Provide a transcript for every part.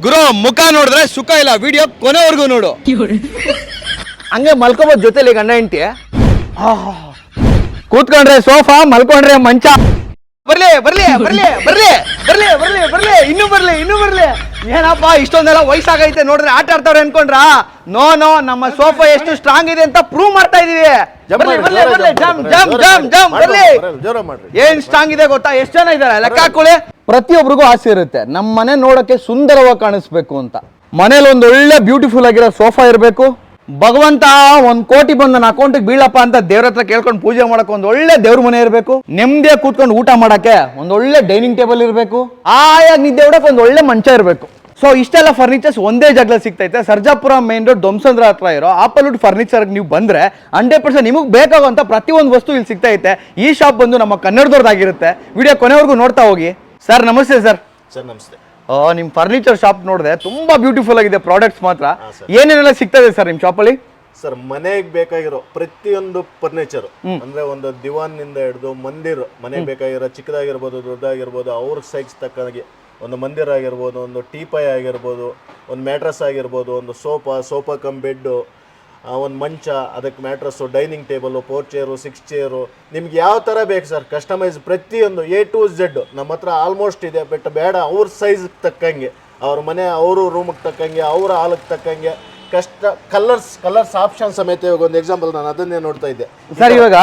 ಗುರು ಮುಖ ನೋಡಿದ್ರೆ ಸುಖ ಇಲ್ಲ. ವಿಡಿಯೋ ಕೊನೆವರೆಗೂ ನೋಡು. ಹಂಗೆ ಮಲ್ಕೋಬೋದು ಜೊತೆಲಿ ಗಂಡ ಹೆಂಡತಿ. ಕೂತ್ಕೊಂಡ್ರೆ ಸೋಫಾ ಮಲ್ಕೊಂಡ್ರೆ ಮಂಚ. ಬರ್ಲಿ ಬರ್ಲಿ ಬರ್ಲಿ ಬರ್ಲಿ ಬರ್ಲಿ ಬರ್ಲಿ ಬರ್ಲಿ ಇನ್ನೂ ಬರ್ಲಿ ಇನ್ನೂ ಬರ್ಲಿ. ಏನಪ್ಪ ಇಷ್ಟೊಂದೆಲ್ಲ ವಯಸ್ಸಾಗೈತೆ ನೋಡ್ರೆ ಆಟ ಆಡ್ತಾವ್ರೆ ಅನ್ಕೊಂಡ್ರ? ನೋ ನೋ ನಮ್ಮ ಸೋಫಾ ಎಷ್ಟು ಸ್ಟ್ರಾಂಗ್ ಇದೆ ಅಂತ ಪ್ರೂವ್ ಮಾಡ್ತಾ ಇದೀವಿ. ಬರ್ಲಿ ಬರ್ಲಿ ಬರ್ಲಿ ಜಮ್ ಜಮ್ ಜಮ್ ಜಮ್ ಬರ್ಲಿ. ಜೋರ ಮಾಡ್ರಿ. ಏನ್ ಸ್ಟ್ರಾಂಗ್ ಇದೆ ಗೊತ್ತಾ? ಎಷ್ಟು ಜನ ಇದಾರೆ ಲೆಕ್ಕ ಹಾಕೊಳ್ಳಿ. ಪ್ರತಿಯೊಬ್ಬರಿಗೂ ಆಸೆ ಇರುತ್ತೆ. ನಮ್ಮ ಮನೆ ನೋಡಕ್ಕೆ ಸುಂದರವಾಗಿ ಕಾಣಿಸ್ಬೇಕು ಅಂತ. ಮನೇಲಿ ಒಂದು ಒಳ್ಳೆ ಬ್ಯೂಟಿಫುಲ್ ಆಗಿರೋ ಸೋಫಾ ಇರಬೇಕು. ಭಗವಂತ ಒಂದ್ ಕೋಟಿ ಬಂದು ನನ್ನ ಅಕೌಂಟಿಗೆ ಬೀಳಪ್ಪ ಅಂತ ದೇವ್ರ ಹತ್ರ ಕೇಳ್ಕೊಂಡು ಪೂಜೆ ಮಾಡಕ್ ಒಂದ್ ಒಳ್ಳೆ ದೇವ್ರ ಮನೆ ಇರಬೇಕು. ನೆಮ್ಮದಿಯಾಗಿ ಕೂತ್ಕೊಂಡು ಊಟ ಮಾಡಕ್ಕೆ ಒಂದ್ ಒಳ್ಳೆ ಡೈನಿಂಗ್ ಟೇಬಲ್ ಇರಬೇಕು. ಆಯಾಗಿ ನಿದ್ದೆ ಹೊಡಕ್ ಒಂದ್ ಒಳ್ಳೆ ಮಂಚ ಇರಬೇಕು. ಸೊ ಇಷ್ಟೆಲ್ಲ ಫರ್ನಿಚರ್ಸ್ ಒಂದೇ ಜಾಗದಲ್ಲಿ ಸಿಗ್ತೈತೆ. ಸರ್ಜಾಪುರ ಮೇನ್ ರೋಡ್ ದೊಮ್ಸಂದ್ರ ಹತ್ರ ಇರೋ ಆಪಲ್ವುಡ್ ಫರ್ನಿಚರ್ ನೀವು ಬಂದ್ರೆ ಹಂಡ್ರೆಡ್ ಪರ್ಸೆಂಟ್ ನಿಮಗೆ ಬೇಕಾಗುವಂತ ಪ್ರತಿಯೊಂದು ವಸ್ತು ಇಲ್ಲಿ ಸಿಗ್ತೈತೆ. ಈ ಶಾಪ್ ಬಂದು ನಮ್ಮ ಕನ್ನಡದವ್ರದ್ದಾಗಿರುತ್ತೆ ವಿಡಿಯೋ ಕೊನೆವರೆಗೂ ನೋಡ್ತಾ ಹೋಗಿ. ಸರ್ ನಮಸ್ತೆ ಸರ್ ಸರ್ ನಮಸ್ತೆ. ನಿಮ್ ಫರ್ನಿಚರ್ ಶಾಪ್ ನೋಡಿದೆ ತುಂಬಾ ಬ್ಯೂಟಿಫುಲ್ ಆಗಿದೆ ಪ್ರಾಡಕ್ಟ್ಸ್ ಮಾತ್ರ. ಏನೇನೆಲ್ಲ ಸಿಗ್ತದೆ ಸರ್ ನಿಮ್ ಶಾಪಲ್ಲಿ ಸರ್ ಮನೆಗೆ ಬೇಕಾಗಿರೋ ಪ್ರತಿಯೊಂದು ಫರ್ನಿಚರ್ ಅಂದ್ರೆ ಒಂದು ದಿವಾನ್ನಿಂದ ಹಿಡಿದು ಮಂದಿರ್ ಮನೆಗೆ ಬೇಕಾಗಿರೋ ಚಿಕ್ಕದಾಗಿರ್ಬೋದು ದೊಡ್ಡದಾಗಿರ್ಬೋದು ಅವ್ರ ಸೈಜ್ ತಕ್ಕಂಗೆ ಒಂದು ಮಂದಿರ ಆಗಿರ್ಬೋದು ಒಂದು ಟೀಪಾಯ್ ಆಗಿರ್ಬೋದು ಒಂದು ಮ್ಯಾಟ್ರಸ್ ಆಗಿರ್ಬೋದು ಒಂದು ಸೋಫಾ ಸೋಫಾ ಕಮ್ ಬೆಡ್ಡು ಒಂದು ಮಂಚ, ಅದಕ್ಕೆ mattress dining table four chair six chair ನಿಮ್ಗೆ ಯಾವ ಥರ ಬೇಕು ಸರ್ ಕಸ್ಟಮೈಸ್ ಪ್ರತಿಯೊಂದು ಎ ಟು ಝೆಡ್ ನಮ್ಮ ಹತ್ರ ಆಲ್ಮೋಸ್ಟ್ ಇದೆ ಬಟ್ ಬೇಡ, ಅವ್ರ ಸೈಜ್ಗೆ ತಕ್ಕಂಗೆ. ಅವ್ರ ಮನೆ, ಅವರು ರೂಮಿಗೆ ತಕ್ಕಂಗೆ, ಅವ್ರ ಹಾಲಕ್ಕೆ ತಕ್ಕಂಗೆ. ಕಷ್ಟ ಕಲರ್ಸ್ ಕಲರ್ಸ್ ಆಪ್ಷನ್ ಸಮೇತ ಇವಾಗ ಒಂದು ಎಕ್ಸಾಂಪಲ್ ನಾನು ಅದನ್ನೇ ನೋಡ್ತಾ ಇದ್ದೆ. ಸರ್ ಇವಾಗ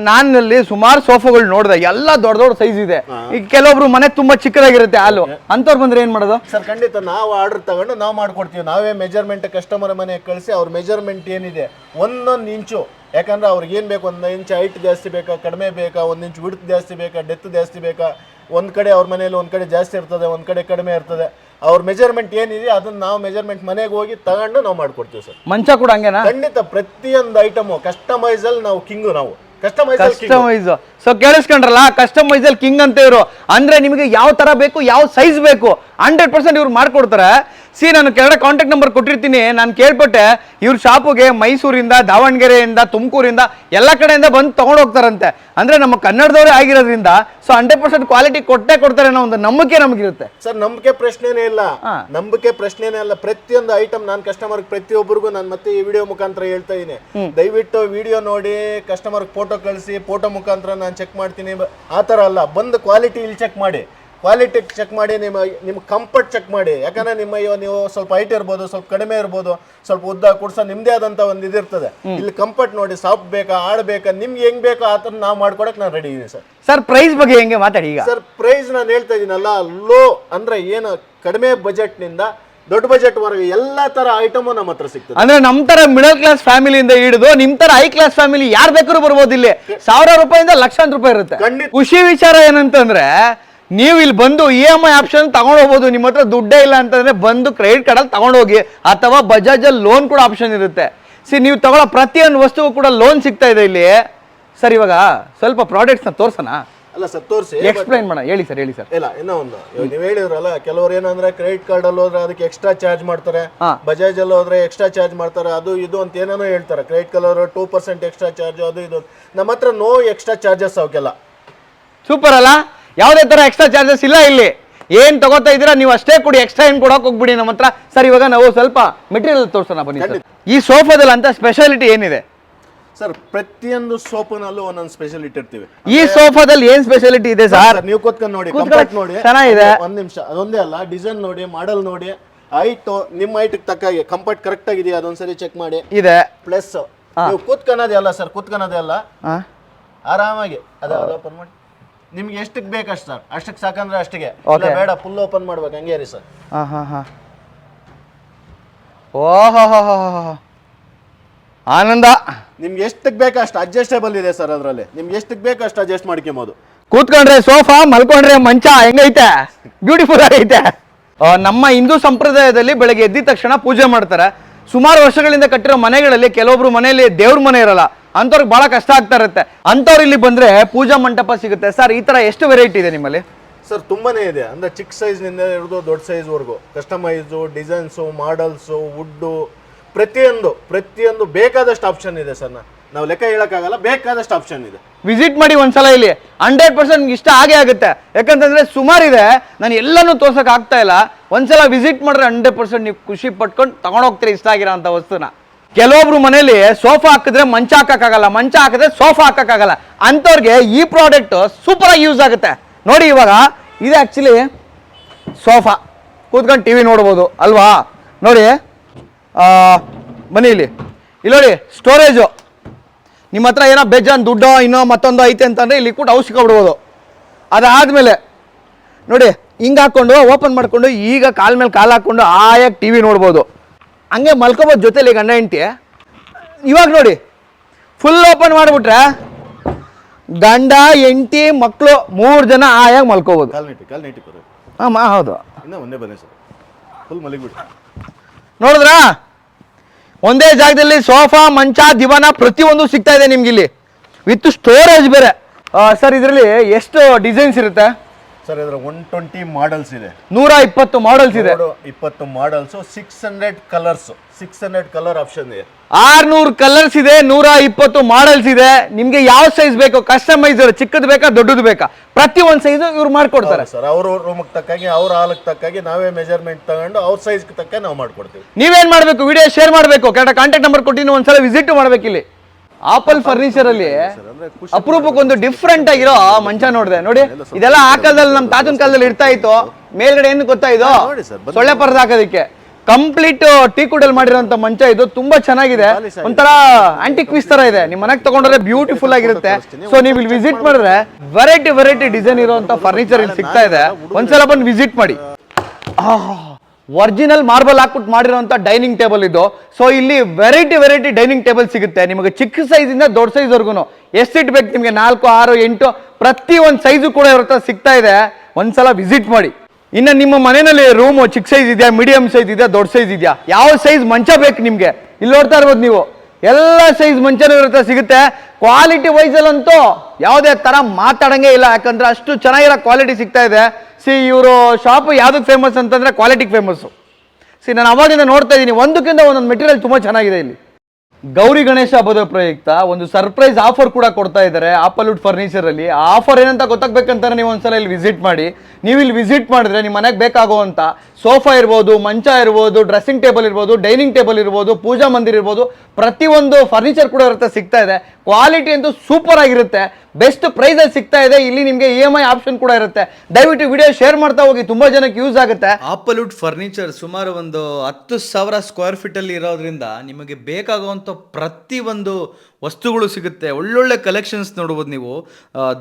ನಾನಲ್ಲಿ ಸುಮಾರು ಸೋಫಾಗಳು ನೋಡಿದೆ ಎಲ್ಲ ದೊಡ್ಡ ದೊಡ್ಡ ಸೈಜ್ ಇದೆ. ಈಗ ಕೆಲವೊಬ್ರು ಮನೆ ತುಂಬಾ ಚಿಕ್ಕದಾಗಿರುತ್ತೆ ಹಾಲು. ಅಂತವ್ರು ಬಂದ್ರೆ ಏನ್ ಮಾಡೋದು? ಸರ್ ಖಂಡಿತ ನಾವು ಆರ್ಡರ್ ತಗೊಂಡು ನಾವು ಮಾಡ್ಕೊಡ್ತೀವಿ. ನಾವೇ ಮೆಜರ್ಮೆಂಟ್ ಕಸ್ಟಮರ್ ಮನೆಗೆ ಕಳಿಸಿ ಅವ್ರ ಮೆಜರ್ಮೆಂಟ್ ಏನಿದೆ ಒಂದೊಂದು ಇಂಚು ಯಾಕಂದ್ರೆ ಅವ್ರಿಗೆ ಏನು ಬೇಕು ಒಂದು ಇಂಚು ಹೈಟ್ ಜಾಸ್ತಿ ಬೇಕಾ ಕಡಿಮೆ ಬೇಕಾ ಒಂದು ಇಂಚು ವಿಡ್ತ್ ಜಾಸ್ತಿ ಬೇಕಾ ಡೆತ್ ಜಾಸ್ತಿ ಬೇಕಾ? ಒಂದು ಕಡೆ ಅವ್ರ ಮನೇಲಿ ಒಂದು ಕಡೆ ಜಾಸ್ತಿ ಇರ್ತದೆ ಒಂದು ಕಡೆ ಕಡಿಮೆ ಇರ್ತದೆ. ಅವ್ರ ಮೆಜರ್ಮೆಂಟ್ ಏನಿದೆ ಅದನ್ನ ನಾವು ಮೆಜರ್ಮೆಂಟ್ ಮನೆಗೆ ಹೋಗಿ ತಗೊಂಡು ನಾವು ಮಾಡ್ಕೊಡ್ತೀವಿ ಸರ್. ಮಂಚ ಕೂಡ ಹಂಗೇನಾ? ಖಂಡಿತ ಪ್ರತಿಯೊಂದು ಐಟಮು ಕಸ್ಟಮೈಸ್ ಅಲ್ಲಿ ನಾವು ಕಿಂಗು ನಾವು. ಕಸ್ಟಮೈಸ್ ಕಸ್ಟಮೈಸ್ ಸೊ ಕೇಳಿಸ್ಕೊಂಡ್ರಲ್ಲ ಕಸ್ಟಮೈಸ್ ಅಲ್ಲಿ ಕಿಂಗ್ ಅಂತ ಇವರು. ಅಂದ್ರೆ ನಿಮಗೆ ಯಾವ ತರ ಬೇಕು ಯಾವ ಸೈಜ್ ಬೇಕು ಹಂಡ್ರೆಡ್ ಪರ್ಸೆಂಟ್ ಇವ್ರು ಮಾಡ್ಕೊಡ್ತಾರೆ. ಸಿ ನಾನು ಕೆಳಗಡೆ ಕಾಂಟ್ಯಾಕ್ಟ್ ನಂಬರ್ ಕೊಟ್ಟಿರ್ತೀನಿ. ನಾನು ಕೇಳ್ಪಟ್ಟೆ ಇವ್ರ ಶಾಪಿಗೆ ಮೈಸೂರಿಂದ ದಾವಣಗೆರೆಯಿಂದ ತುಮಕೂರಿಂದ ಎಲ್ಲ ಕಡೆಯಿಂದ ಬಂದು ತಗೊಂಡು ಹೋಗ್ತಾರಂತೆ. ಅಂದ್ರೆ ನಮ್ಮ ಕನ್ನಡದವರೇ ಆಗಿರೋದ್ರಿಂದ ಸೊ ಹಂಡ್ರೆಡ್ ಪರ್ಸೆಂಟ್ ಕ್ವಾಲಿಟಿ ಕೊಟ್ಟೇ ಕೊಡ್ತಾರೆ ಅನ್ನೋ ಒಂದು ನಂಬಿಕೆ ನಮಗಿರುತ್ತೆ. ಸರ್ ನಂಬಿಕೆ ಪ್ರಶ್ನೆನೇ ಇಲ್ಲ. ನಂಬಿಕೆ ಪ್ರಶ್ನೆನೇ ಇಲ್ಲ ಪ್ರತಿಯೊಂದು ಐಟಮ್ ನಾನು ಕಸ್ಟಮರ್ ಪ್ರತಿಯೊಬ್ಬರಿಗೂ ನಾನು ಮತ್ತೆ ಈ ವಿಡಿಯೋ ಮುಖಾಂತರ ಹೇಳ್ತಾ ಇದ್ದೀನಿ. ದಯವಿಟ್ಟು ವಿಡಿಯೋ ನೋಡಿ ಕಸ್ಟಮರ್ ಫೋಟೋ ಕಳಿಸಿ ಫೋಟೋ ಮುಖಾಂತರ ನಾನು ಚೆಕ್ ಮಾಡ್ತೀನಿ. ಆ ಥರ ಅಲ್ಲ ಬಂದು ಕ್ವಾಲಿಟಿ ಇಲ್ಲಿ ಚೆಕ್ ಮಾಡಿ. ಕ್ವಾಲಿಟಿ ಚೆಕ್ ಮಾಡಿ ನಿಮ್ಮ ನಿಮ್ಮ ಕಂಫರ್ಟ್ ಚೆಕ್ ಮಾಡಿ. ಯಾಕಂದ್ರೆ ನಿಮ್ಮ ನೀವು ಸ್ವಲ್ಪ ಹೈಟ್ ಇರ್ಬೋದು ಸ್ವಲ್ಪ ಕಡಿಮೆ ಇರ್ಬೋದು ಸ್ವಲ್ಪ ಉದ್ದ ಕುಡ್ಸ ನಿಮ್ದೇ ಆದಂತ ಒಂದು ಇದಿರ್ತದೆ ಇಲ್ಲಿ ಕಂಫರ್ಟ್ ನೋಡಿ ಸಾಫ್ಟ್ ಬೇಕಾ ಆಡ್ ಬೇಕಾ ನಿಮ್ಗೆ ಹೆಂಗ್ ಬೇಕೋ ಆ ಥರ ನಾವು ಮಾಡ್ಕೊಡಕ್ ನಾನು ರೆಡಿ ಇದೀನಿ ಸರ್. ಸರ್ ಪ್ರೈಸ್ ಬಗ್ಗೆ ಹೆಂಗೆ ಮಾತಾಡಿ ಈಗ? ಸರ್ ಪ್ರೈಸ್ ನಾನು ಹೇಳ್ತಾ ಇದ್ದೀನಲ್ಲ ಲೋ ಅಂದ್ರೆ ಏನು ಕಡಿಮೆ ಬಜೆಟ್ನಿಂದ ದೊಡ್ಡ ಬಜೆಟ್ ವರೆಗೆ ಎಲ್ಲಾ ತರ ಐಟಮು ನಮ್ಮ ಹತ್ರ ಸಿಗ್ತದೆ. ಅಂದ್ರೆ ನಮ್ ತರ ಮಿಡಲ್ ಕ್ಲಾಸ್ ಫ್ಯಾಮಿಲಿಯಿಂದ ಹಿಡಿದು ನಿಮ್ ತರ ಹೈ ಕ್ಲಾಸ್ ಫ್ಯಾಮಿಲಿ ಯಾರ್ ಬೇಕಾದ್ರೂ ಬರ್ಬೋದು ಇಲ್ಲಿ. ಸಾವಿರ ರೂಪಾಯಿಂದ ಲಕ್ಷಾಂತರ ರೂಪಾಯಿ ಇರುತ್ತೆ. ಖಂಡಿತ. ಖುಷಿ ವಿಚಾರ ಏನಂತಂದ್ರೆ ನೀವು ಇಲ್ಲಿ ಬಂದು ಇ ಎಂ ಐ ಆಪ್ಷನ್ ತಗೊಂಡು ಹೋಗ್ಬೋದು. ನಿಮ್ಮ ಹತ್ರ ದುಡ್ಡೇ ಇಲ್ಲ ಅಂತಂದ್ರೆ ಬಂದು ಕ್ರೆಡಿಟ್ ಕಾರ್ಡ್ ಅಲ್ಲಿ ತಗೊಂಡು ಹೋಗಿ ಅಥವಾ ಬಜಾಜ್ ಅಲ್ಲಿ ಲೋನ್ ಕೂಡ ಆಪ್ಷನ್ ಇರುತ್ತೆ. ಸಿ ನೀವು ತಗೊಳ್ಳೋ ಪ್ರತಿಯೊಂದು ವಸ್ತುವು ಕೂಡ ಲೋನ್ ಸಿಗ್ತಾ ಇದೆ ಇಲ್ಲಿ. ಸರ್ ಇವಾಗ ಸ್ವಲ್ಪ ಪ್ರಾಡಕ್ಟ್ಸ್ನ ತೋರ್ಸೋಣ ಅಲ್ಲ ಸರ್ ತೋರಿಸಿ. ಎಕ್ಸ್ಪ್ಲೈನ್ ಮಾಡೋಣ. ಹೇಳಿ ಸರ್ ಹೇಳಿ ಸರ್. ಇಲ್ಲ ಇನ್ನೂ ಒಂದು. ಇವಾಗ ನೀವು ಹೇಳಿದ್ರಲ್ಲ ಕೆಲವರು ಏನಂದ್ರೆ ಕ್ರೆಡಿಟ್ ಕಾರ್ಡ್ ಅಲ್ಲಿ ಹೋದ್ರೆ ಅದಕ್ಕೆ ಎಕ್ಸ್ಟ್ರಾ ಚಾರ್ಜ್ ಮಾಡ್ತಾರೆ. ಬಜಾಜ್ ಅಲ್ಲಿ ಹೋದ್ರೆ ಎಕ್ಸ್ಟ್ರಾ ಚಾರ್ಜ್ ಮಾಡ್ತಾರೆ. ಅದು ಇದು ಅಂತ ಏನೇನೋ ಹೇಳ್ತಾರೆ. Credit colour two percent extra charge ಅದು ಇದು. ನಮ್ಮ ಹತ್ರ ನೋ ಎಕ್ಸ್ಟ್ರಾ ಚಾರ್ಜಸ್ ಅವಕ್ಕೆಲ್ಲ. ಸೂಪರ್ ಅಲ್ಲ? ಯಾವುದೇ ತರ ಎಕ್ಸ್ಟ್ರಾ ಚಾರ್ಜಸ್ ಇಲ್ಲ ಇಲ್ಲಿ. ಏನ್ ತಗೋತಾ ಇದ್ದೀರಾ ನೀವು ಅಷ್ಟೇ ಕೊಡಿ ಎಕ್ಸ್ಟ್ರಾ ಏನು ಕೊಡೋಕೆ ಹೋಗ್ಬಿಡಿ ನಮ್ಮ ಹತ್ರ. ಸರ್ ಇವಾಗ ನಾವು ಸ್ವಲ್ಪ ಮೆಟೀರಿಯಲ್ ತೋರಿಸೋಣ ಬನ್ನಿ ಸರ್. ಈ ಸೋಫಾದಲ್ಲಿ ಅಂತ ಸ್ಪೆಷಾಲಿಟಿ ಏನಿದೆ? ಸರ್ ಪ್ರತಿಯೊಂದು ಸೋಪಿನಲ್ಲೂ ಒಂದೊಂದು ಸ್ಪೆಷಾಲಿಟಿ ಇರ್ತೀವಿ ಈ ಸೋಫಾದಲ್ಲಿ ಏನ್ ಸ್ಪೆಷಾಲಿಟಿ ಇದೆ ಸರ್ ನೀವು ಕೂತ್ಕೊಂಡು ನೋಡಿ. ಕಂಫರ್ಟ್ ನೋಡಿ. ಚೆನ್ನಾಗಿದೆ. ಒಂದ್ ನಿಮಿಷ ಅದೊಂದೇ ಅಲ್ಲ ಡಿಸೈನ್ ನೋಡಿ ಮಾಡೆಲ್ ನೋಡಿ ಹೈಟ್ ನಿಮ್ಮ ಹೈಟ್ ಹಾಗೆ ಕಂಫರ್ಟ್ ಕರೆಕ್ಟ್ ಆಗಿದೆಯಾ ಅದೊಂದ್ಸರಿ ಚೆಕ್ ಮಾಡಿ. ಇದೆ. ಪ್ಲಸ್ ನೀವು ಕೂತ್ಕೊಳೋದೇ ಅಲ್ಲ ಸರ್ ಕೂತ್ಕೊಳೋದೇ ಅಲ್ಲ? ಆರಾಮಾಗಿ. ಅದ ಓಪನ್ ಮಾಡಿ. ನಿಮ್ಗೆ ಎಷ್ಟಕ್ಕೆ ಬೇಕಷ್ಟು ಸರ್? ಅಷ್ಟಕ್ಕೆ ಸಾಕಂದ್ರೆ ಅಷ್ಟಿಗೆ. ಇಲ್ಲ Okay. ಬೇಡ ಫುಲ್ ಓಪನ್ ಮಾಡ್ಬೇಕು ಹಂಗೆ ರೀ ಸರ್. ಹಾ ಹಾ ಹಾ. ಓಹೋ ಆನಂದ. ನಿಮ್ಗೆ ಎಷ್ಟಕ್ಕೆ ಬೇಕು ಅಷ್ಟು ಅಡ್ಜಸ್ಟೇಬಲ್ ಇದೆ ಸರ್ ಅದರಲ್ಲಿ. ನಿಮ್ಗೆ ಎಷ್ಟಕ್ಕೆ ಬೇಕು ಅಷ್ಟು ಅಡ್ಜಸ್ಟ್ ಮಾಡ್ಕೊಬೋದು. ಕೂತ್ಕೊಂಡ್ರೆ ಸೋಫಾ ಮಲ್ಕೊಂಡ್ರೆ ಮಂಚ ಹೆಂಗೈತೆ? ಬ್ಯೂಟಿಫುಲ್ ಆಗೈತೆ. ಆ, ನಮ್ಮ ಹಿಂದೂ ಸಂಪ್ರದಾಯದಲ್ಲಿ ಬೆಳಗ್ಗೆ ಎದ್ದಿದ ತಕ್ಷಣ ಪೂಜೆ ಮಾಡ್ತಾರೆ. ಸುಮಾರು ವರ್ಷಗಳಿಂದ ಕಟ್ಟಿರೋ ಮನೆಗಳಲ್ಲಿ ಕೆಲವೊಬ್ರು ಮನೆಯಲ್ಲಿ ದೇವ್ರ ಮನೆ ಇರಲ್ಲ. ಅಂಥವ್ರಿಗೆ ಬಹಳ ಕಷ್ಟ ಆಗ್ತಾ ಇರುತ್ತೆ. ಅಂಥವ್ರು ಇಲ್ಲಿ ಬಂದ್ರೆ ಪೂಜಾ ಮಂಟಪ ಸಿಗುತ್ತೆ. ಸರ್ ಈ ತರ ಎಷ್ಟು ವೆರೈಟಿ ಇದೆ ನಿಮ್ಮಲ್ಲಿ? ಸರ್ ತುಂಬಾನೇ ಇದೆ. ಅಂದ್ರೆ ಚಿಕ್ಕ ಸೈಜ್ನಿಂದ ಹಿಡಿದು ದೊಡ್ಡ ಸೈಜ್ವರೆಗೂ ಕಸ್ಟಮೈಸು ಡಿಸೈನ್ಸು ಮಾಡಲ್ಸು ವುಡ್ಡು ಪ್ರತಿಯೊಂದು ಪ್ರತಿಯೊಂದು ಬೇಕಾದಷ್ಟು ಆಪ್ಷನ್ ಇದೆ ಸರ್ ನಾವು ಲೆಕ್ಕ ಹೇಳಕ್ಕಾಗಲ್ಲ ಬೇಕಾದಷ್ಟು ಆಪ್ಷನ್ ಇದೆ. ವಿಸಿಟ್ ಮಾಡಿ ಒಂದ್ಸಲ ಇಲ್ಲಿ. ಹಂಡ್ರೆಡ್ ಪರ್ಸೆಂಟ್ ಇಷ್ಟ ಆಗೇ ಆಗುತ್ತೆ. ಯಾಕಂತಂದ್ರೆ ಸುಮಾರಿದೆ ನಾನು ಎಲ್ಲನೂ ತೋರ್ಸಕ್ ಆಗ್ತಾ ಇಲ್ಲ. ಒಂದ್ಸಲ ವಿಸಿಟ್ ಮಾಡಿದ್ರೆ ಹಂಡ್ರೆಡ್ ಪರ್ಸೆಂಟ್ ನೀವು ಖುಷಿ ಪಟ್ಕೊಂಡು ತಗೊಂಡೋಗ್ತೀರಿ ಇಷ್ಟ ಆಗಿರೋ ಅಂಥ ವಸ್ತುನ. ಕೆಲವೊಬ್ರು ಮನೇಲಿ ಸೋಫಾ ಹಾಕಿದ್ರೆ ಮಂಚ ಹಾಕಕ್ಕಾಗಲ್ಲ, ಮಂಚ ಹಾಕಿದ್ರೆ ಸೋಫಾ ಹಾಕಕ್ಕಾಗಲ್ಲ. ಅಂಥವ್ರಿಗೆ ಈ ಪ್ರಾಡಕ್ಟ್ ಸೂಪರ್ ಆಗಿ ಯೂಸ್ ಆಗುತ್ತೆ. ನೋಡಿ ಇವಾಗ, ಇದು ಆ್ಯಕ್ಚುಲಿ ಸೋಫಾ. ಕೂತ್ಕೊಂಡು ಟಿ ವಿ ನೋಡ್ಬೋದು, ಅಲ್ವಾ? ನೋಡಿ ಬನ್ನಿ ಇಲ್ಲಿ. ಇಲ್ಲಿ ನೋಡಿ ಸ್ಟೋರೇಜು ನಿಮ್ಮ ಹತ್ರ ಏನೋ ಬೇಜಾನ್ ದುಡ್ಡೋ, ಇನ್ನೋ ಮತ್ತೊಂದು ಐತೆ ಅಂತಂದರೆ ಇಲ್ಲಿ ಕೂಡ ಔಷಧಿಕೊಬಿಡ್ಬೋದು ಅದಾದಮೇಲೆ, ನೋಡಿ, ಹಿಂಗೆ ಹಾಕ್ಕೊಂಡು ಓಪನ್ ಮಾಡಿಕೊಂಡು, ಈಗ ಕಾಲ ಮೇಲೆ ಕಾಲು ಹಾಕ್ಕೊಂಡು ಆಯಾಗಿ ಟಿ ವಿ ನೋಡ್ಬೋದು. ಹಂಗೆ ಮಲ್ಕೋಬೋದು ಜೊತೆಲಿ ಗಂಡ ಹೆಂಡತಿ. ಇವಾಗ ನೋಡಿ ಫುಲ್ ಓಪನ್ ಮಾಡಿಬಿಟ್ರೆ ಗಂಡ ಎಂಟಿ ಮಕ್ಕಳು ಮೂರು ಜನ ಆಯಾಗಿ ಮಲ್ಕೋಬೋದು. ಹಾಂ ಮಾ ಬರೋದು ಹಾಂ ಹೌದು. ಇನ್ನ ಒಂದೇ ಬನ್ನಿ ಸರ್. ಫುಲ್ ಮಲಗಿಬಿಟ್ಟು ನೋಡಿದ್ರಾ? ಒಂದೇ ಜಾಗದಲ್ಲಿ ಸೋಫಾ ಮಂಚ ದಿವಾನ ಪ್ರತಿಯೊಂದು ಸಿಗ್ತಾ ಇದೆ ನಿಮ್ಗೆ ಇಲ್ಲಿ ವಿತ್ ಸ್ಟೋರೇಜ್ ಬೇರೆ. ಸರ್ ಇದರಲ್ಲಿ ಎಷ್ಟು ಡಿಸೈನ್ಸ್ ಇರುತ್ತೆ? ಸರ್ ಇದರ ಒನ್ ಟ್ವೆಂಟಿ ಮಾಡಲ್ಸ್ ಇದೆ. ನೂರ ಇಪ್ಪತ್ತು ಮಾಡೆಲ್ಸ್ ಇದೆ ಇಪ್ಪತ್ತು models six hundred colours six hundred colour option ಇದೆ. ಆರ್ನೂರು ಕಲರ್ಸ್ ಇದೆ ನೂರ ಇಪ್ಪತ್ತು ಮಾಡೆಲ್ಸ್ ಇದೆ. ನಿಮ್ಗೆ ಯಾವ ಸೈಜ್ ಬೇಕು ಕಸ್ಟಮೈಸ್ ಚಿಕ್ಕದು ಬೇಕಾ ದೊಡ್ಡದು ಬೇಕಾ? ಪ್ರತಿ ಒಂದು ಸೈಜ್ ಇವ್ರು ಮಾಡ್ಕೊಡ್ತಾರೆ. ಸರ್ ಅವ್ರ ರೂಮ್ಗೆ ತಕ್ಕಾಗಿ ಅವ್ರ ಹಾಲಕ್ಕೆ ತಕ್ಕಾಗಿ ನಾವೇ ಮೆಜರ್ಮೆಂಟ್ ತಗೊಂಡು ಅವ್ರ ಸೈಜ್ ತಕ್ಕ ನಾವು ಮಾಡ್ಕೊಡ್ತೀವಿ. ನೀವೇನ್ ಮಾಡ್ಬೇಕು? ವಿಡಿಯೋ ಶೇರ್ ಮಾಡಬೇಕು. ಕರೆಕ್ಟ್ ಕಾಂಟ್ಯಾಕ್ಟ್ ನಂಬರ್ ಕೊಟ್ಟಿನ ಒಂದ್ಸಲ ವಿಸಿಟ್ ಮಾಡ್ಬೇಕು ಇಲ್ಲಿ ಆಪಲ್ ಫರ್ನಿಚರ್ ಅಲ್ಲಿ ಅಪರೂಪಕ್ಕೊಂದು ಡಿಫ್ರೆಂಟ್ ಆಗಿರೋ ಮಂಚ ನೋಡಿದೆ. ನೋಡಿ ಇದೆಲ್ಲ ಆ ಕಾಲದಲ್ಲಿ ನಮ್ ತಾತನ ಕಾಲದಲ್ಲಿ ಇರ್ತಾ ಇತ್ತು. ಮೇಲ್ಗಡೆ ಏನು ಗೊತ್ತಾ ಇದು. ಸೊಳ್ಳೆ ಪರದ ಹಾಕೋದಕ್ಕೆ. ಕಂಪ್ಲೀಟ್ ಟೀ ಕುಡಲ್ ಮಾಡಿರೋಂತ ಮಂಚ ಇದು. ತುಂಬಾ ಚೆನ್ನಾಗಿದೆ. ಒಂಥರ ಆಂಟಿಕ್ ಪೀಸ್ ತರ ಇದೆ. ನಿಮ್ಮ ಮನೆಗೆ ತಗೊಂಡ್ರೆ ಬ್ಯೂಟಿಫುಲ್ ಆಗಿರುತ್ತೆ. ಸೊ ನೀವು ಇಲ್ಲಿ ವಿಸಿಟ್ ಮಾಡಿದ್ರೆ ವೆರೈಟಿ ವೆರೈಟಿ ಡಿಸೈನ್ ಇರುವಂತ ಫರ್ನಿಚರ್ ಇಲ್ಲಿ ಸಿಗ್ತಾ ಇದೆ. ಒಂದ್ಸಲ ಬಂದು ವಿಸಿಟ್ ಮಾಡಿ. ಒರಿಜಿನಲ್ ಮಾರ್ಬಲ್ ಹಾಕ್ಬಿಟ್ಟು ಮಾಡಿರೋಂಥ ಡೈನಿಂಗ್ ಟೇಬಲ್ ಇದು. ಸೊ ಇಲ್ಲಿ ವೆರೈಟಿ ವೆರೈಟಿ ಡೈನಿಂಗ್ ಟೇಬಲ್ ಸಿಗುತ್ತೆ. ನಿಮಗೆ ಚಿಕ್ಕ ಸೈಜಿಂದ ದೊಡ್ಡ ಸೈಜ್ವರೆಗೂ ಎಷ್ಟು ಸೀಟ್ ಬೇಕು ನಿಮಗೆ? ನಾಲ್ಕು, ಆರು, ಎಂಟು, ಪ್ರತಿ ಒಂದು ಸೈಜು ಕೂಡ ಇರುತ್ತೆ ಸಿಗ್ತಾ ಇದೆ. ಒಂದ್ಸಲ ವಿಸಿಟ್ ಮಾಡಿ. ಇನ್ನು ನಿಮ್ಮ ಮನೆಯಲ್ಲಿ ರೂಮು ಚಿಕ್ಕ ಸೈಜ್ ಇದೆಯಾ ಮೀಡಿಯಂ ಸೈಜ್ ಇದೆಯಾ, ದೊಡ್ಡ ಸೈಜ್ ಇದೆಯಾ? ಯಾವ ಸೈಜ್ ಮಂಚ ಬೇಕು ನಿಮಗೆ? ಇಲ್ಲಿ ನೋಡ್ತಾ ಇರ್ಬೋದು ನೀವು. ಎಲ್ಲ ಸೈಜ್ ಮಂಚನೂ ಇರುತ್ತೆ ಸಿಗುತ್ತೆ. ಕ್ವಾಲಿಟಿ ವೈಸಲ್ಲಂತೂ ಯಾವುದೇ ತರ ಮಾತಾಡಂಗೆ ಇಲ್ಲ. ಯಾಕಂದರೆ ಅಷ್ಟು ಚೆನ್ನಾಗಿರೋ ಕ್ವಾಲಿಟಿ ಸಿಗ್ತಾ ಇದೆ. ಸಿ ಇವರು ಶಾಪ್ ಯಾವ್ದಕ್ಕೆ ಫೇಮಸ್ ಅಂತಂದ್ರೆ ಕ್ವಾಲಿಟಿಗೆ ಫೇಮಸ್ಸು ಸಿ ನಾನು ಅವಾಗಿಂದ ನೋಡ್ತಾ ಇದ್ದೀನಿ ಒಂದಕ್ಕಿಂತ ಒಂದೊಂದು ಮೆಟೀರಿಯಲ್ ತುಂಬಾ ಚೆನ್ನಾಗಿದೆ ಇಲ್ಲಿ. ಗೌರಿ ಗಣೇಶ ಹಬ್ಬದ ಪ್ರಯುಕ್ತ ಒಂದು ಸರ್ಪ್ರೈಸ್ ಆಫರ್ ಕೂಡ ಕೊಡ್ತಾ ಇದ್ದಾರೆ ಆಪಲ್ವುಡ್ ಫರ್ನಿಚರ್ ಅಲ್ಲಿ. ಆಫರ್ ಏನಂತ ಗೊತ್ತಾಗ್ಬೇಕಂತಾರೆ ನೀವು ಒಂದ್ಸಲ ಇಲ್ಲಿ ವಿಸಿಟ್ ಮಾಡಿ. ನೀವು ಇಲ್ಲಿ ವಿಸಿಟ್ ಮಾಡಿದ್ರೆ ನಿಮ್ಮ ಮನೆಗೆ ಬೇಕಾಗುವಂತ ಸೋಫಾ ಇರ್ಬೋದು, ಮಂಚ ಇರ್ಬೋದು ಡ್ರೆಸ್ಸಿಂಗ್ ಟೇಬಲ್ ಇರ್ಬೋದು ಡೈನಿಂಗ್ ಟೇಬಲ್ ಇರ್ಬೋದು, ಪೂಜಾ ಮಂದಿರ ಇರ್ಬೋದು, ಪ್ರತಿಯೊಂದು ಫರ್ನಿಚರ್ ಕೂಡ ಇರುತ್ತೆ, ಸಿಗ್ತಾ ಇದೆ. ಕ್ವಾಲಿಟಿ ಅಂತೂ ಸೂಪರ್ ಆಗಿರುತ್ತೆ. ಬೆಸ್ಟ್ ಪ್ರೈಸಲ್ಲಿ ಸಿಗ್ತಾ ಇದೆ. ಇಲ್ಲಿ ನಿಮಗೆ ಇ ಎಂ ಐ ಆಪ್ಷನ್ ಕೂಡ ಇರುತ್ತೆ. ದಯವಿಟ್ಟು ವಿಡಿಯೋ ಶೇರ್ ಮಾಡ್ತಾ ಹೋಗಿ, ತುಂಬಾ ಜನಕ್ಕೆ ಯೂಸ್ ಆಗುತ್ತೆ. ಆಪಲ್ವುಡ್ ಫರ್ನಿಚರ್ ಸುಮಾರು ಒಂದು ಹತ್ತು ಸಾವಿರ ಸ್ಕ್ವೇರ್ ಅಲ್ಲಿ ಇರೋದ್ರಿಂದ ನಿಮಗೆ ಬೇಕಾಗುವಂಥ ಪ್ರತಿ ಒಂದು ವಸ್ತುಗಳು ಸಿಗುತ್ತೆ. ಒಳ್ಳೊಳ್ಳೆ ಕಲೆಕ್ಷನ್ಸ್ ನೋಡ್ಬೋದು ನೀವು.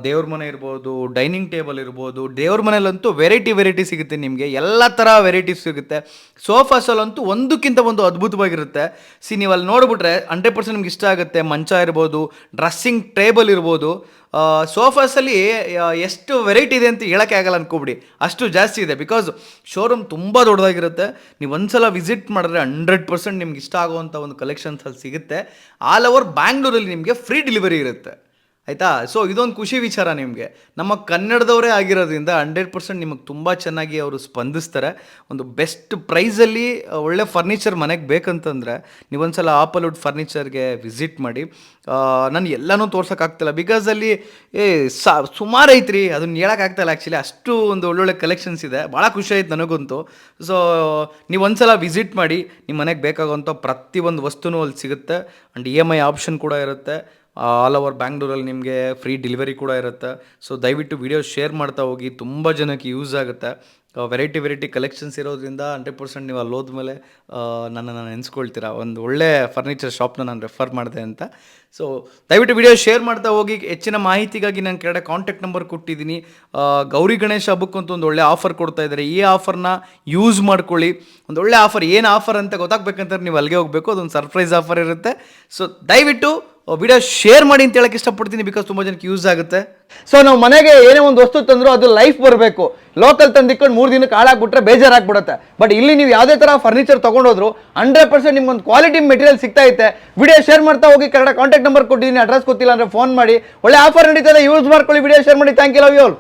ದೇವ್ರ ಮನೆ ಇರ್ಬೋದು ಡೈನಿಂಗ್ ಟೇಬಲ್ ಇರ್ಬೋದು, ದೇವ್ರ ಮನೇಲಂತೂ ವೆರೈಟಿ ವೆರೈಟಿ ಸಿಗುತ್ತೆ ನಿಮಗೆ. ಎಲ್ಲ ಥರ ವೆರೈಟೀಸ್ ಸಿಗುತ್ತೆ. ಸೋಫಾಸಲ್ಲಂತೂ ಒಂದಕ್ಕಿಂತ ಒಂದು ಅದ್ಭುತವಾಗಿರುತ್ತೆ. ಸಿ ನೀವು ಅಲ್ಲಿ ನೋಡಿಬಿಟ್ರೆ ಹಂಡ್ರೆಡ್ ಪರ್ಸೆಂಟ್ ನಿಮ್ಗೆ ಇಷ್ಟ ಆಗುತ್ತೆ. ಮಂಚ ಇರ್ಬೋದು ಡ್ರೆಸ್ಸಿಂಗ್ ಟೇಬಲ್ ಇರ್ಬೋದು. ಸೋಫಾಸಲ್ಲಿ ಎಷ್ಟು ವೆರೈಟಿ ಇದೆ ಅಂತ ಹೇಳೋಕ್ಕೆ ಆಗಲ್ಲ ಅನ್ಕೋಬಿಡಿ. ಅಷ್ಟು ಜಾಸ್ತಿ ಇದೆ. ಬಿಕಾಸ್ ಶೋರೂಮ್ ತುಂಬ ದೊಡ್ಡದಾಗಿರುತ್ತೆ. ನೀವು ಒಂದ್ಸಲ ವಿಸಿಟ್ ಮಾಡಿದ್ರೆ ಹಂಡ್ರೆಡ್ ಪರ್ಸೆಂಟ್ ನಿಮ್ಗೆ ಇಷ್ಟ ಆಗುವಂಥ ಒಂದು ಕಲೆಕ್ಷನ್ಸ್ ಅಲ್ಲಿ ಸಿಗುತ್ತೆ. ಆಲ್ ಓವರ್ ಬ್ಯಾಂಗ್ಳೂರಲ್ಲಿ ನಿಮಗೆ ಫ್ರೀ ಡೆಲಿವರಿ ಇರುತ್ತೆ. ಆಯಿತಾ? ಸೊ ಇದೊಂದು ಖುಷಿ ವಿಚಾರ ನಿಮಗೆ. ನಮ್ಮ ಕನ್ನಡದವರೇ ಆಗಿರೋದ್ರಿಂದ ಹಂಡ್ರೆಡ್ ಪರ್ಸೆಂಟ್ ನಿಮಗೆ ತುಂಬ ಚೆನ್ನಾಗಿ ಅವರು ಸ್ಪಂದಿಸ್ತಾರೆ. ಒಂದು ಬೆಸ್ಟ್ ಪ್ರೈಸಲ್ಲಿ ಒಳ್ಳೆ ಫರ್ನಿಚರ್ ಮನೆಗೆ ಬೇಕಂತಂದರೆ ನೀವೊಂದ್ಸಲ ಆಪಲ್ವುಡ್ ಫರ್ನಿಚರ್ಗೆ ವಿಸಿಟ್ ಮಾಡಿ. ನಾನು ಎಲ್ಲನೂ ತೋರ್ಸೋಕ್ಕಾಗ್ತಿಲ್ಲ. ಬಿಕಾಸ್ ಅಲ್ಲಿ, ಏ, ಸಾ, ಸುಮಾರು ಐತ್ರಿ. ಅದನ್ನ ಹೇಳೋಕ್ಕಾಗ್ತಾಯಿಲ್ಲ ಆ್ಯಕ್ಚುಲಿ ಅಷ್ಟು ಒಂದು ಒಳ್ಳೊಳ್ಳೆ ಕಲೆಕ್ಷನ್ಸ್ ಇದೆ. ಭಾಳ ಖುಷಿ ಆಯ್ತು ನನಗಂತೂ. ಸೊ ನೀವು ಒಂದ್ಸಲ ವಿಸಿಟ್ ಮಾಡಿ ನಿಮ್ಮ ಮನೆಗೆ ಬೇಕಾಗುವಂಥ ಪ್ರತಿಯೊಂದು ವಸ್ತುನೂ ಅಲ್ಲಿ ಸಿಗುತ್ತೆ. And E M I option ಕೂಡ ಇರುತ್ತೆ. ಆಲ್ ಓವರ್ ಬ್ಯಾಂಗ್ಳೂರಲ್ಲಿ ನಿಮಗೆ ಫ್ರೀ ಡೆಲಿವರಿ ಕೂಡ ಇರುತ್ತೆ. ಸೊ ದಯವಿಟ್ಟು ವಿಡಿಯೋ ಶೇರ್ ಮಾಡ್ತಾ ಹೋಗಿ. ತುಂಬ ಜನಕ್ಕೆ ಯೂಸ್ ಆಗುತ್ತೆ. ವೆರೈಟಿ ವೆರೈಟಿ ಕಲೆಕ್ಷನ್ಸ್ ಇರೋದ್ರಿಂದ ಹಂಡ್ರೆಡ್ ಪರ್ಸೆಂಟ್ ನೀವು ಅಲ್ಲಿ ಹೋದ್ಮೇಲೆ ಆ, ನನ್ನನ್ನು ನೆನೆಸ್ಕೊಳ್ತೀರಾ. ಒಂದು ಒಳ್ಳೆ ಫರ್ನಿಚರ್ ಶಾಪ್ನ ನಾನು ರೆಫರ್ ಮಾಡಿದೆ ಅಂತ. ಸೊ ದಯವಿಟ್ಟು ವಿಡಿಯೋ ಶೇರ್ ಮಾಡ್ತಾ ಹೋಗಿ. ಹೆಚ್ಚಿನ ಮಾಹಿತಿಗಾಗಿ ನಾನು ಕೆಳಗಡೆ ಕಾಂಟ್ಯಾಕ್ಟ್ ನಂಬರ್ ಕೊಟ್ಟಿದ್ದೀನಿ. ಗೌರಿ ಗಣೇಶ ಹಬ್ಬಕ್ಕಂತೂ ಒಂದು ಒಳ್ಳೆ ಆಫರ್ ಕೊಡ್ತಾ ಇದ್ದಾರೆ. ಈ ಆಫರ್ನ ಯೂಸ್ ಮಾಡ್ಕೊಳ್ಳಿ. ಒಂದು ಒಳ್ಳೆ ಆಫರ್ ಏನು ಆಫರ್ ಅಂತ ಗೊತ್ತಾಗಬೇಕಂತಾರೆ ನೀವು ಅಲ್ಲಿಗೆ ಹೋಗಬೇಕು. ಅದೊಂದು ಸರ್ಪ್ರೈಸ್ ಆಫರ್ ಇರುತ್ತೆ. ಸೊ ದಯವಿಟ್ಟು ವಿಡಿಯೋ ಶೇರ್ ಮಾಡಿ ಅಂತ ಹೇಳಕ್ಕೆ ಇಷ್ಟಪಡ್ತೀನಿ ಬಿಕಾಸ್ ತುಂಬ ಜನಕ್ಕೆ ಯೂಸ್ ಆಗುತ್ತೆ. ಸೊ ನಾವು ಮನೆಗೆ ಏನೇ ಒಂದು ವಸ್ತು ತಂದ್ರು ಅದು ಲೈಫ್ ಬರಬೇಕು. ಲೋಕಲ್ ತಂದಿಕೊಂಡು ಮೂರು ದಿನಕ್ಕೆ ಹಾಳಾಗ್ಬಿಟ್ರೆ ಬೇಜಾರಾಗ್ಬಿಡುತ್ತೆ. ಬಟ್ ಇಲ್ಲಿ ನೀವು ಯಾವುದೇ ಥರ ಫರ್ನಿಚರ್ ತೊಗೊಂಡೋದ್ರು ಹಂಡ್ರೆಡ್ ಪರ್ಸೆಂಟ್ ನಿಮ್ಗೊಂದು ಕ್ವಾಲಿಟಿ ಮೆಟೀರಿಯಲ್ ಸಿಗ್ತಾ ಐತೆ ವಿಡಿಯೋ ಶೇರ್ ಮಾಡ್ತಾ ಹೋಗಿ ಕರೆಕ್ಟ್ ಕಾಂಟ್ಯಾಕ್ಟ್ ನಂಬರ್ ಕೊಟ್ಟಿದ್ದೀನಿ ಅಡ್ರೆಸ್ ಗೊತ್ತಿಲ್ಲ ಅಂದರೆ ಫೋನ್ ಮಾಡಿ. ಒಳ್ಳೆ ಆಫರ್ ನಡೀತದೆ ಯೂಸ್ ಮಾಡ್ಕೊಳ್ಳಿ ವಿಡಿಯೋ ಶೇರ್ ಮಾಡಿ. Thank you love